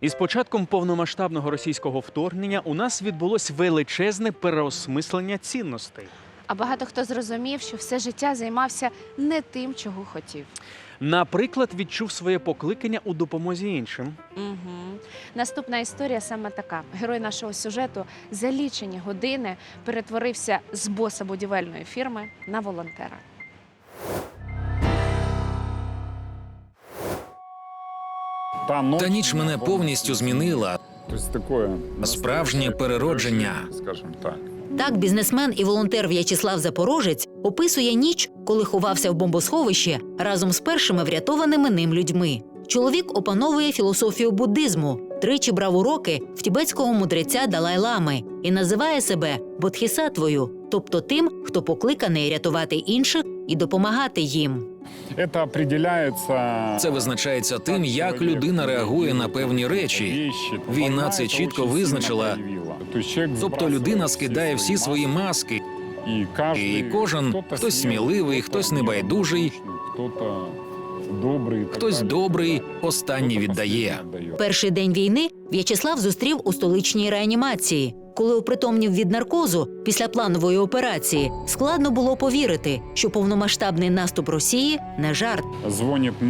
Із початком повномасштабного російського вторгнення у нас відбулось величезне переосмислення цінностей. А багато хто зрозумів, що все життя займався не тим, чого хотів. Наприклад, відчув своє покликання у допомозі іншим. Угу. Наступна історія саме така: герой нашого сюжету за лічені години перетворився з боса будівельної фірми на волонтера. Та ніч мене повністю змінила. Справжнє переродження. скажімо так. Так, бізнесмен і волонтер В'ячеслав Запорожець описує ніч, коли ховався в бомбосховищі разом з першими врятованими ним людьми. Чоловік опановує філософію буддизму, тричі брав уроки в тібетського мудреця Далай-Лами і називає себе бодхісатвою, тобто тим, хто покликаний рятувати інших і допомагати їм. Це определяється... Це визначається тим, як людина реагує на певні речі. Війна це чітко визначила. Тобто людина скидає всі свої маски, і кожен хтось сміливий, хтось небайдужий, добрий, хтось добрий, останній віддає. Перший день війни В'ячеслав зустрів у столичній реанімації. Коли опритомнів від наркозу після планової операції, складно було повірити, що повномасштабний наступ Росії не жарт.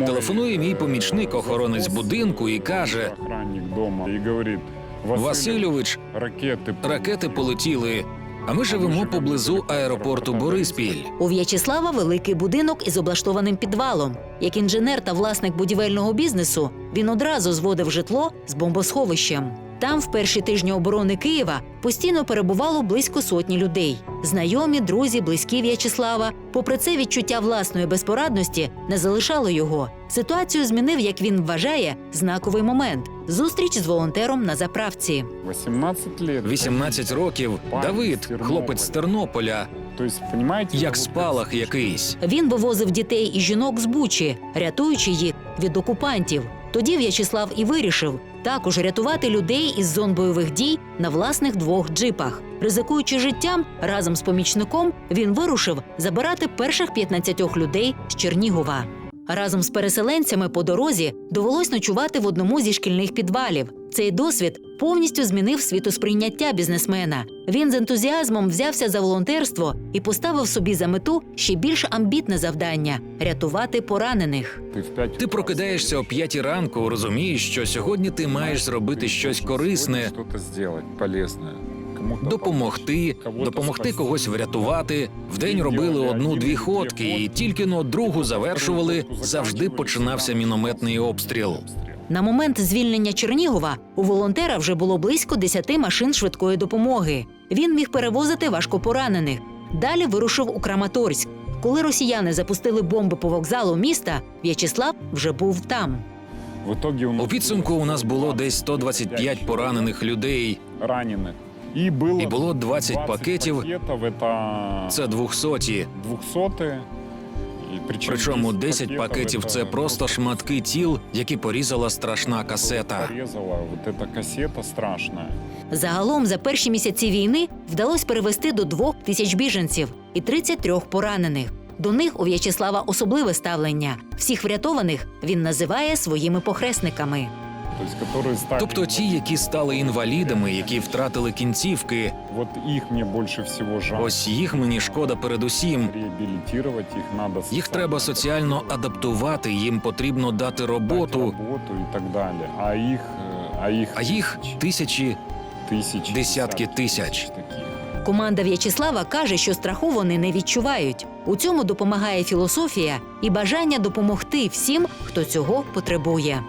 Телефонує мій помічник, охоронець будинку, і каже: охранник дома і говорить, Васильович, ракети, ракети полетіли. А ми живемо поблизу аеропорту Бориспіль. У В'ячеслава великий будинок із облаштованим підвалом. Як інженер та власник будівельного бізнесу, він одразу зводив житло з бомбосховищем. Там, в перші тижні оборони Києва, постійно перебувало близько сотні людей. Знайомі, друзі, близькі В'ячеслава. Попри це, відчуття власної безпорадності не залишало його. Ситуацію змінив, як він вважає, знаковий момент зустріч з волонтером на заправці. 18 лет. 18 років. Давид, хлопець з Тернополя, То есть, як спалах якийсь. Він вивозив дітей і жінок з Бучі, рятуючи їх від окупантів. Тоді В'ячеслав і вирішив також рятувати людей із зон бойових дій на власних двох джипах. Ризикуючи життям, разом з помічником він вирушив забирати перших 15 людей з Чернігова. Разом з переселенцями по дорозі довелось ночувати в одному зі шкільних підвалів. Цей досвід повністю змінив світосприйняття бізнесмена. Він з ентузіазмом взявся за волонтерство і поставив собі за мету ще більш амбітне завдання рятувати поранених. Ти прокидаєшся о п'ятій ранку, розумієш, що сьогодні ти маєш зробити щось корисне, полезное. Кому-то допомогти, допомогти когось врятувати. Вдень робили одну-дві ходки, і тільки но другу завершували. Завжди починався мінометний обстріл. На момент звільнення Чернігова у волонтера вже було близько 10 машин швидкої допомоги. Він міг перевозити важкопоранених. Далі вирушив у Краматорськ. Коли росіяни запустили бомби по вокзалу міста, В'ячеслав вже був там. В у, підсумку у нас було десь 125 поранених людей. раненых. І було, І було 20 пакетів. пакетів, это Це 200. 200 і причому, Причому 10 10 пакетів це просто шматки тіл, які порізала страшна касета. Загалом за перші місяці війни вдалося перевести до двох тисяч біженців і 33 поранених. До них у В'ячеслава особливе ставлення. Всіх врятованих він називає своїми похресниками. То есть, которые стали... Тобто ті, які стали інвалідами, які втратили кінцівки, Вот их мне больше всего жаль. ось їх мені шкода передусім. Реабилитировать их надо. Їх треба соціально адаптувати, їм потрібно дати дать роботу, работу и так далее. А их, э, а их, а їх тисячі. тысячи, десятки тисяч. таких. Команда В'ячеслава каже, що страху вони не відчувають. У цьому допомагає філософія і бажання допомогти всім, хто цього потребує.